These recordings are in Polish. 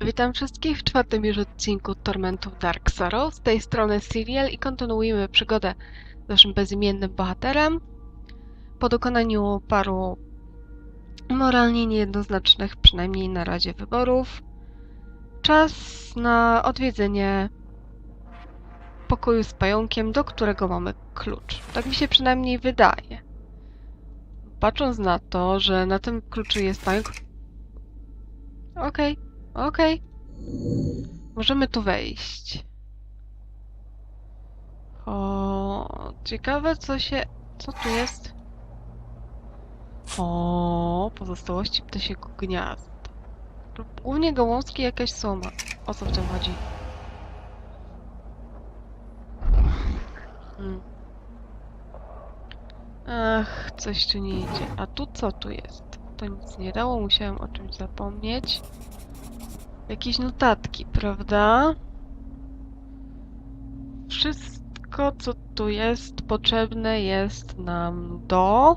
Witam wszystkich w czwartym już odcinku Tormentów Dark Sorrow. Z tej strony Serial i kontynuujemy przygodę z naszym bezimiennym bohaterem. Po dokonaniu paru moralnie niejednoznacznych, przynajmniej na razie, wyborów, czas na odwiedzenie pokoju z pająkiem, do którego mamy klucz. Tak mi się przynajmniej wydaje. Patrząc na to, że na tym kluczu jest pająk... Okej. Okej. Możemy tu wejść. O, ciekawe co się... Co tu jest? O, pozostałości ptasiego gniazd. Głównie gałązki jakaś soma. O co w tym chodzi? Hmm. Ach, coś tu nie idzie. A tu co tu jest? To nic nie dało, musiałem o czymś zapomnieć. Jakieś notatki, prawda? Wszystko, co tu jest, potrzebne jest nam do...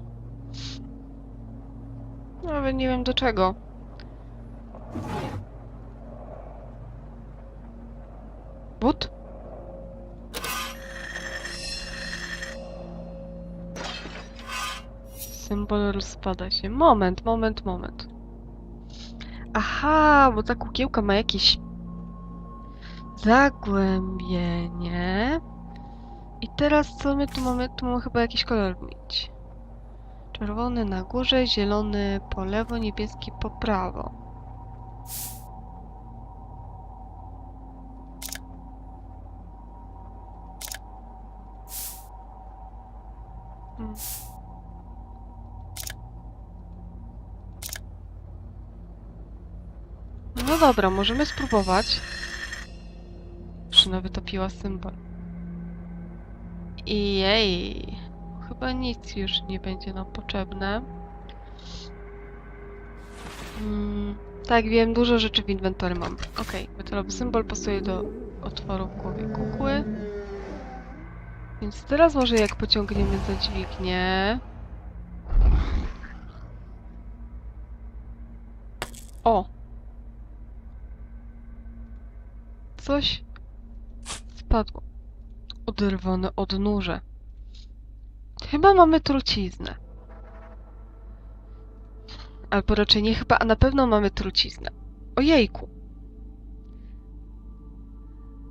Nawet nie wiem do czego. But? Symbol rozpada się. Moment, moment, moment. Aha, bo ta kukiełka ma jakieś zagłębienie. I teraz co my tu mamy? Tu mamy chyba jakiś kolor mieć. Czerwony na górze, zielony po lewo, niebieski po prawo. No dobra, możemy spróbować. Szyna wytopiła symbol. I jej. Chyba nic już nie będzie nam potrzebne. Mm, tak, wiem, dużo rzeczy w inwentory mam. Okej, metalowy symbol pasuje do otworu w głowie kukły. Więc teraz może jak pociągniemy za dźwignię... O! Coś spadło. Oderwane odnóże. Chyba mamy truciznę. Albo raczej nie chyba, a na pewno mamy truciznę. Ojejku.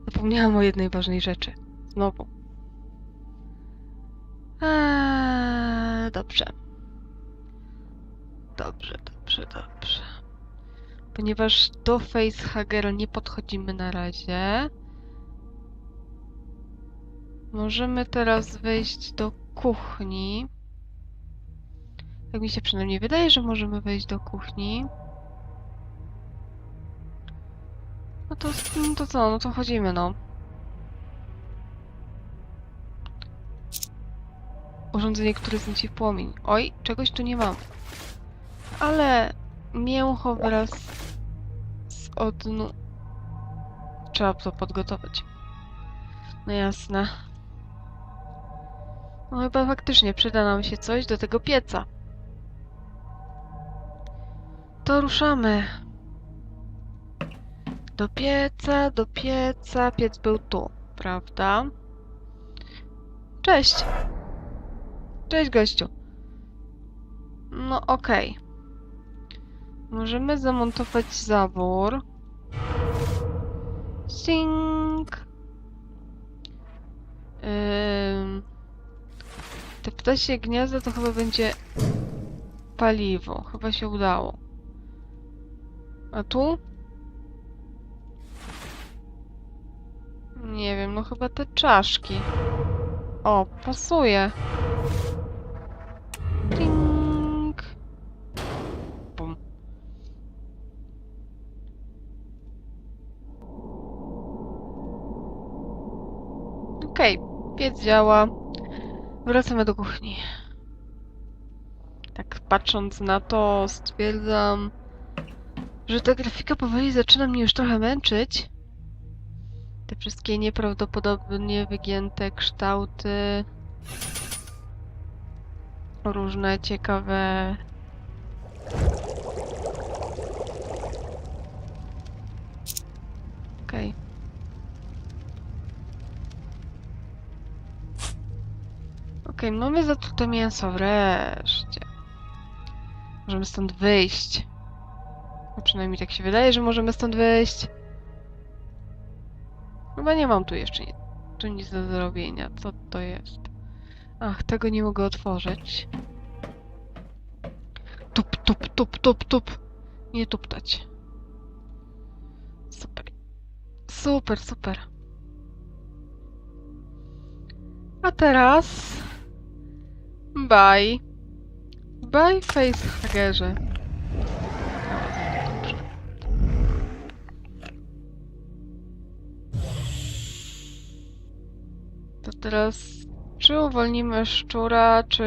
Zapomniałam o jednej ważnej rzeczy. Znowu. Eee, dobrze. Dobrze, dobrze, dobrze. Ponieważ do facehagera nie podchodzimy na razie. Możemy teraz wejść do kuchni. Tak mi się przynajmniej wydaje, że możemy wejść do kuchni. No to, no to co, no to chodzimy, no. Urządzenie, które znecie w płomień. Oj, czegoś tu nie mam. Ale mięcho wraz z odnu... Trzeba to podgotować. No jasne. No chyba faktycznie przyda nam się coś do tego pieca. To ruszamy. Do pieca, do pieca. Piec był tu, prawda? Cześć. Cześć, gościu. No okej. Możemy zamontować zawór. Sing. Te ptasie gniazda to chyba będzie paliwo. Chyba się udało. A tu? Nie wiem, no chyba te czaszki. O, pasuje. Piec działa. Wracamy do kuchni. Tak patrząc na to, stwierdzam, że ta grafika powoli zaczyna mnie już trochę męczyć. Te wszystkie nieprawdopodobnie wygięte kształty. Różne ciekawe Okej, mamy zatrute mięso, wreszcie. Możemy stąd wyjść. No przynajmniej tak się wydaje, że możemy stąd wyjść. Chyba nie mam tu jeszcze tu nic do zrobienia. Co to jest? Ach, tego nie mogę otworzyć. Tup, tup, tup, tup, tup. Nie tuptać. Super. Super, super. A teraz... Bye. Bye, facehagerze. Dobrze. To teraz... Czy uwolnimy szczura, czy...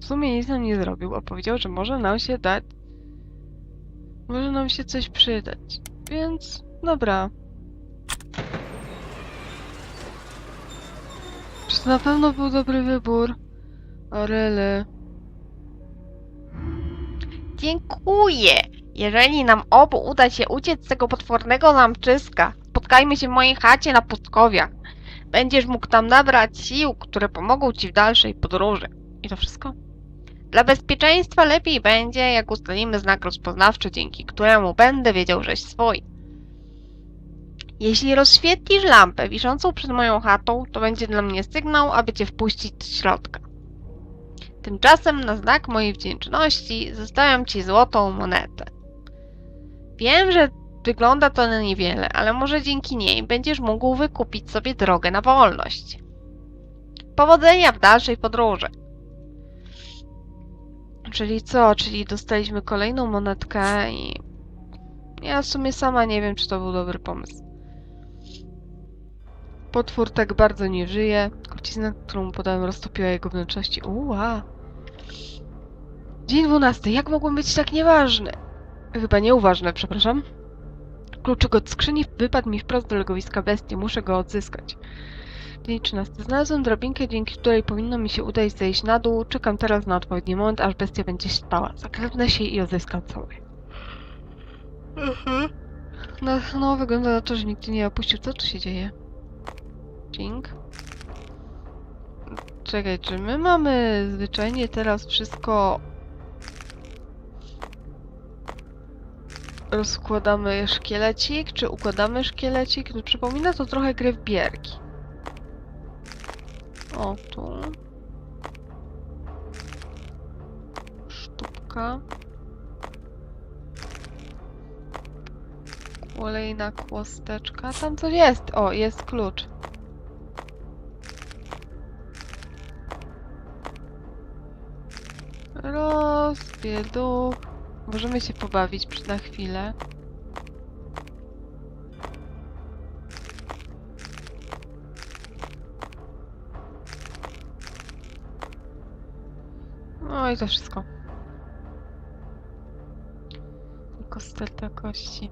W sumie nic nam nie zrobił, a powiedział, że może nam się dać... Może nam się coś przydać. Więc... Dobra. Na pewno był dobry wybór? Really? Dziękuję. Jeżeli nam obu uda się uciec z tego potwornego zamczyska, spotkajmy się w mojej chacie na pustkowiach. Będziesz mógł tam nabrać sił, które pomogą ci w dalszej podróży. I to wszystko? Dla bezpieczeństwa lepiej będzie, jak ustalimy znak rozpoznawczy, dzięki któremu będę wiedział, żeś swój. Jeśli rozświetlisz lampę wiszącą przed moją chatą, to będzie dla mnie sygnał, aby cię wpuścić do środka. Tymczasem na znak mojej wdzięczności zostawiam ci złotą monetę. Wiem, że wygląda to na niewiele, ale może dzięki niej będziesz mógł wykupić sobie drogę na wolność. Powodzenia w dalszej podróży. Czyli co? Czyli dostaliśmy kolejną monetkę i... Ja w sumie sama nie wiem, czy to był dobry pomysł. Potwór tak bardzo nie żyje. Kocizna, którą podałem, roztopiła jego wnętrzności. Uła! Dzień dwunasty. Jak mogłem być tak nieważny? Chyba nieuważny, przepraszam. Kluczyk od skrzyni wypadł mi wprost do legowiska bestii. Muszę go odzyskać. Dzień 13. Znalazłem drabinkę, dzięki której powinno mi się udać zejść na dół. Czekam teraz na odpowiedni moment, aż bestia będzie spała. Zakradnę się i odzyskam cały. No, no, wygląda na to, że nikt nie opuścił. Co tu się dzieje? Cink. Czekaj, czy my mamy zwyczajnie teraz wszystko... Rozkładamy szkielecik, czy układamy szkielecik? No, przypomina to trochę grę w bierki. O, tu. Sztuka. Kolejna kłosteczka. Tam coś jest. O, jest klucz. Rozbieduch. Możemy się pobawić przy- na chwilę. No i to wszystko. Kostelta kości.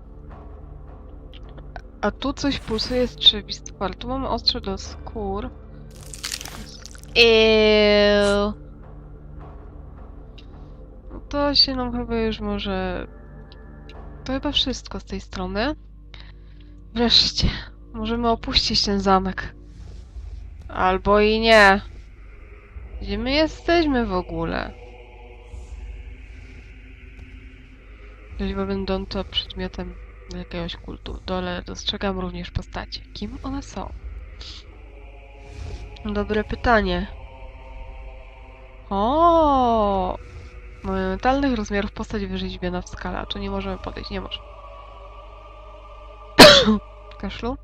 A tu coś pulsuje z trzewistwa. Tu mamy ostrze do skór. Eee, to się nam chyba już może... To chyba wszystko z tej strony. Wreszcie. Możemy opuścić ten zamek. Albo i nie. Gdzie my jesteśmy w ogóle? Liczba będą to przedmiotem jakiegoś kultu. Dole dostrzegam również postacie. Kim one są? Dobre pytanie. O, Monumentalnych rozmiarów postać wyrzeźbiona w skale. A czy nie możemy podejść? Nie może. Kaszlu.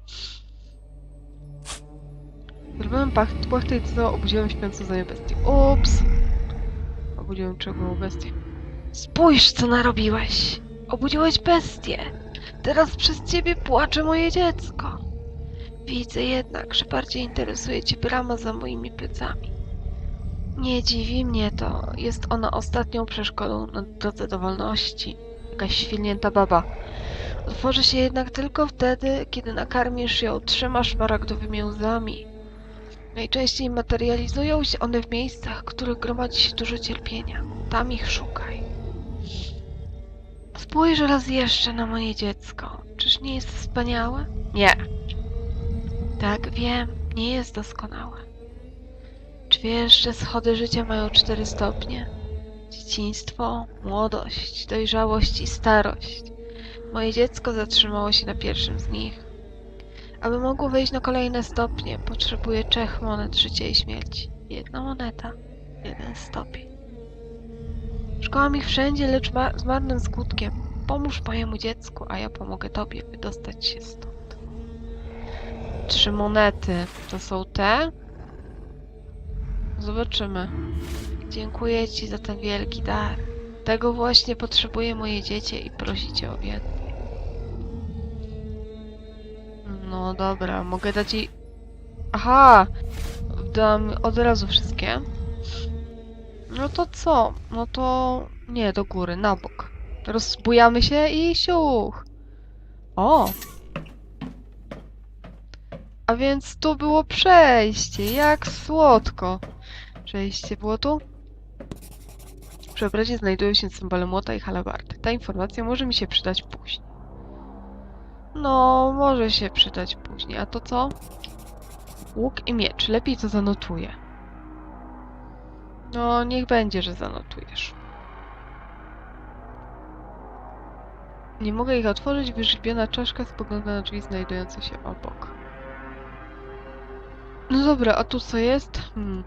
Zrobiłem płachtę i co obudziłem śpiącą za bestię. Ups! Obudziłem czego bestię. Spójrz, co narobiłeś! Obudziłeś bestię! Teraz przez ciebie płacze moje dziecko! Widzę jednak, że bardziej interesuje cię brama za moimi plecami. Nie dziwi mnie to. Jest ona ostatnią przeszkodą na drodze do wolności. Jakaś świlnięta baba. Otworzy się jednak tylko wtedy, kiedy nakarmisz ją trzema szmaragdowymi łzami. Najczęściej materializują się one w miejscach, w których gromadzi się dużo cierpienia. Tam ich szukaj. Spójrz raz jeszcze na moje dziecko. Czyż nie jest wspaniałe? nie. Tak, wiem, nie jest doskonałe. Wiesz, że schody życia mają cztery stopnie? Dzieciństwo, młodość, dojrzałość i starość. Moje dziecko zatrzymało się na pierwszym z nich. Aby mogło wejść na kolejne stopnie, potrzebuje trzech monet życia i śmierci. Jedna moneta, jeden stopień. Szkołam ich wszędzie, lecz z marnym skutkiem. Pomóż mojemu dziecku, a ja pomogę tobie wydostać się stąd. Trzy monety. To są te? Zobaczymy. Dziękuję ci za ten wielki dar. Tego właśnie potrzebuje moje dziecię i prosi cię o więcej. No dobra, mogę dać jej... Aha! Dam od razu wszystkie. No to co? No to... Nie, do góry, na bok. Rozbujamy się i siuch. O! A więc tu było przejście, jak słodko. Przejście było tu? W obrazie znajdują się symbole młota i halabardy. Ta informacja może mi się przydać później. No, może się przydać później. A to co? Łuk i miecz. Lepiej to zanotuję. No, niech będzie, że zanotujesz. Nie mogę ich otworzyć. Wyrzeźbiona czaszka spogląda na drzwi znajdujące się obok. No dobra, a tu co jest? Hmm.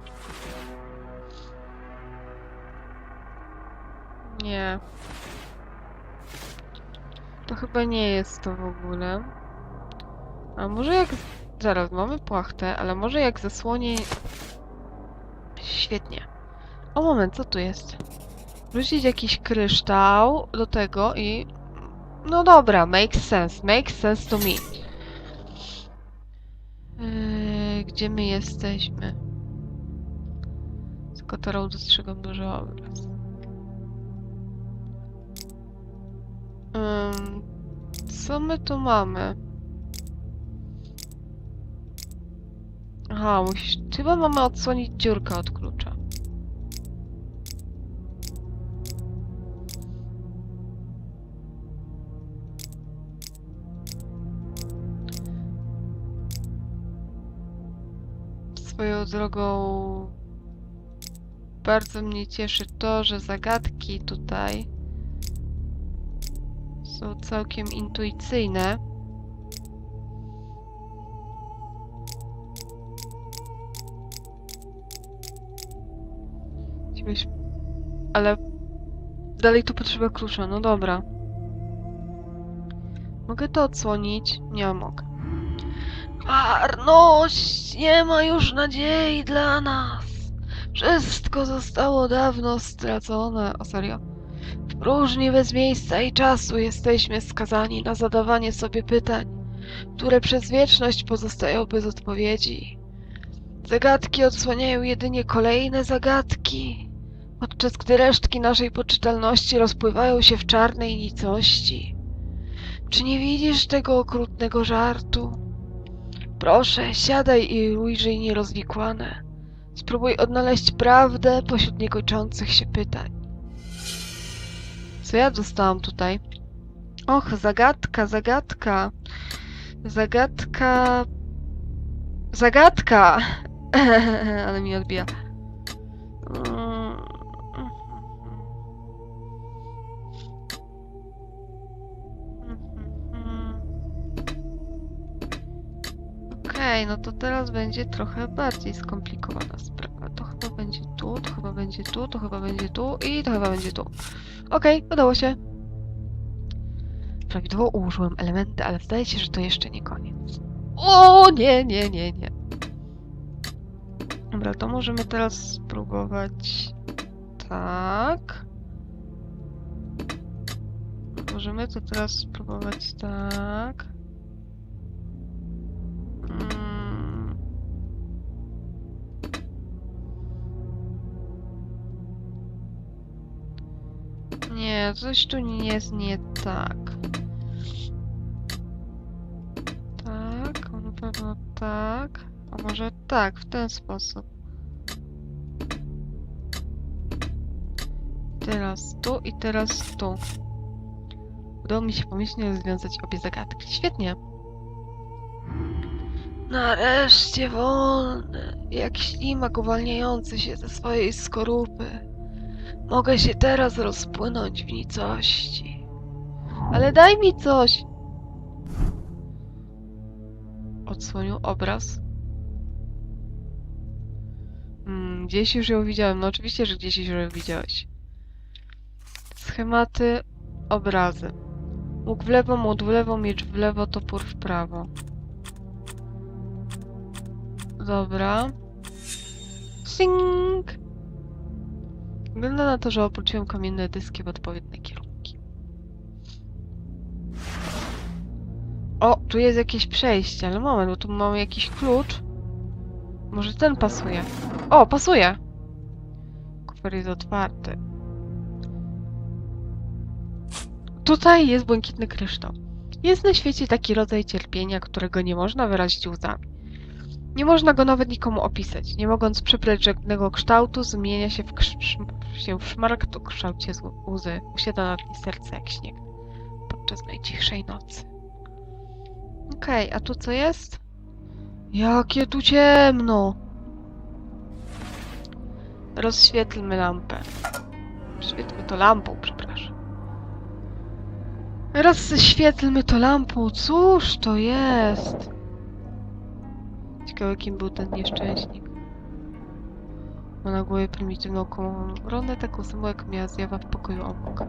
Nie. To chyba nie jest to w ogóle. A może jak... Zaraz, mamy płachtę, ale może jak zasłonię... Świetnie. O moment, co tu jest? Wrzucić jakiś kryształ do tego i... No dobra, makes sense. Makes sense to me. Yy, gdzie my jesteśmy? Z kotarą dostrzegam duży obraz. Ym, co my tu mamy? Aha, musisz... Chyba mamy odsłonić dziurkę od klucza. Swoją drogą... Bardzo mnie cieszy to, że zagadki tutaj są całkiem intuicyjne. Ale dalej tu potrzeba klucza, no dobra. Mogę to odsłonić? Nie mogę. Marność! Nie ma już nadziei dla nas! Wszystko zostało dawno stracone. O serio? W próżni bez miejsca i czasu jesteśmy skazani na zadawanie sobie pytań, które przez wieczność pozostają bez odpowiedzi. Zagadki odsłaniają jedynie kolejne zagadki, podczas gdy resztki naszej poczytalności rozpływają się w czarnej nicości. Czy nie widzisz tego okrutnego żartu? Proszę, siadaj i ujrzyj nierozwikłane. Spróbuj odnaleźć prawdę pośród niekończących się pytań. Co ja dostałam tutaj? Och, zagadka, zagadka. Zagadka. Zagadka! Ale mi odbija. Mm. Okej, no to teraz będzie trochę bardziej skomplikowana sprawa. To chyba będzie tu, to chyba będzie tu, to chyba będzie tu i to chyba będzie tu. Okej, udało się. Prawidłowo ułożyłem elementy, ale zdaje się, że to jeszcze nie koniec. O, nie, nie, nie, nie. Dobra, to możemy teraz spróbować tak. Możemy to teraz spróbować tak. Nie, coś tu nie jest nie tak. Tak, na pewno tak. A może tak, w ten sposób. Teraz tu i teraz tu. Udało mi się pomyślnie rozwiązać obie zagadki. Świetnie. Nareszcie wolny, jak ślimak uwalniający się ze swojej skorupy. Mogę się teraz rozpłynąć w nicości. Ale daj mi coś! Odsłonił obraz. Hmm, gdzieś już ją widziałem. No oczywiście, że gdzieś już ją widziałeś. Schematy, obrazy. Łuk w lewo, młot w lewo, miecz w lewo, topór w prawo. Dobra. Sing! Wygląda na to, że obróciłem kamienne dyski w odpowiednie kierunki. O, tu jest jakieś przejście, ale moment, bo tu mamy jakiś klucz. Może ten pasuje. O, pasuje! Kufer jest otwarty. Tutaj jest błękitny kryształ. Jest na świecie taki rodzaj cierpienia, którego nie można wyrazić łzami. Nie można go nawet nikomu opisać. Nie mogąc przybrać żadnego kształtu, zmienia się w, w szmaragd o kształcie z łzy. Usiada na dnie serca jak śnieg. Podczas najcichszej nocy. Okej, a tu co jest? Jakie tu ciemno! Rozświetlmy lampę. Świetlmy to lampą, przepraszam. Rozświetlmy to lampą. Cóż to jest? Ciekawe, kim był ten nieszczęśnik. Ma na głowie prymitywną koronę, taką samą jak miała zjawa w pokoju obok.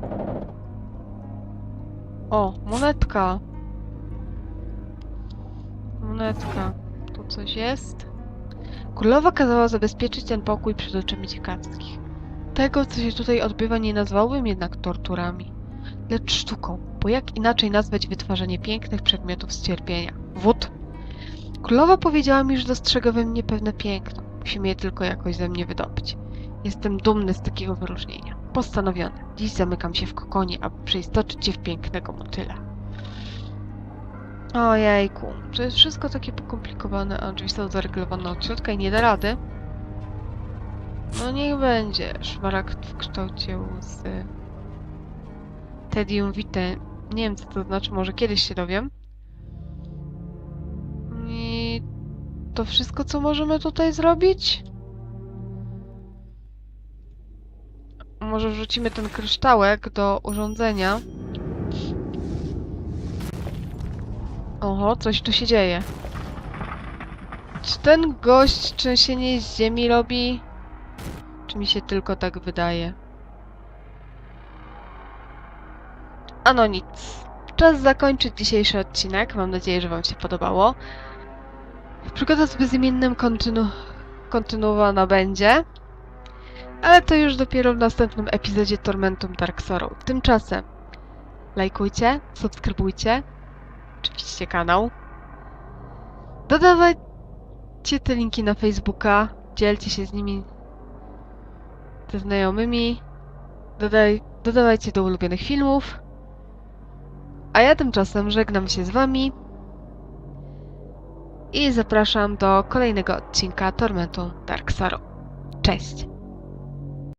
O, monetka! Monetka. Tu coś jest? Królowa kazała zabezpieczyć ten pokój przed oczami ciekawskich. Tego, co się tutaj odbywa, nie nazwałbym jednak torturami, lecz sztuką, bo jak inaczej nazwać wytwarzanie pięknych przedmiotów z cierpienia? Wód? Królowa powiedziała mi, że dostrzega we mnie pewne piękno. Musimy je tylko jakoś ze mnie wydobyć. Jestem dumny z takiego wyróżnienia. Postanowione. Dziś zamykam się w kokonie, aby przeistoczyć się w pięknego motyla. Ojejku, to jest wszystko takie pokomplikowane, a drzwi są zareglowane od środka i nie da rady. No niech będzie. Szmaragd w kształcie łzy. Tedium vitae. Nie wiem co to znaczy, może kiedyś się dowiem. To wszystko, co możemy tutaj zrobić? Może wrzucimy ten kryształek do urządzenia. Oho, coś tu się dzieje. Czy ten gość trzęsienie z ziemi robi? Czy mi się tylko tak wydaje? Ano nic. Czas zakończyć dzisiejszy odcinek. Mam nadzieję, że Wam się podobało. Przygoda z bezimiennym kontynu kontynuowana będzie. Ale to już dopiero w następnym epizodzie Tormentum Dark Sorrow. Tymczasem lajkujcie, subskrybujcie, oczywiście kanał. Dodawajcie te linki na Facebooka, dzielcie się z nimi ze znajomymi. Dodaj, dodawajcie do ulubionych filmów. A ja tymczasem żegnam się z Wami i zapraszam do kolejnego odcinka Tormentu Dark Sorrow. Cześć!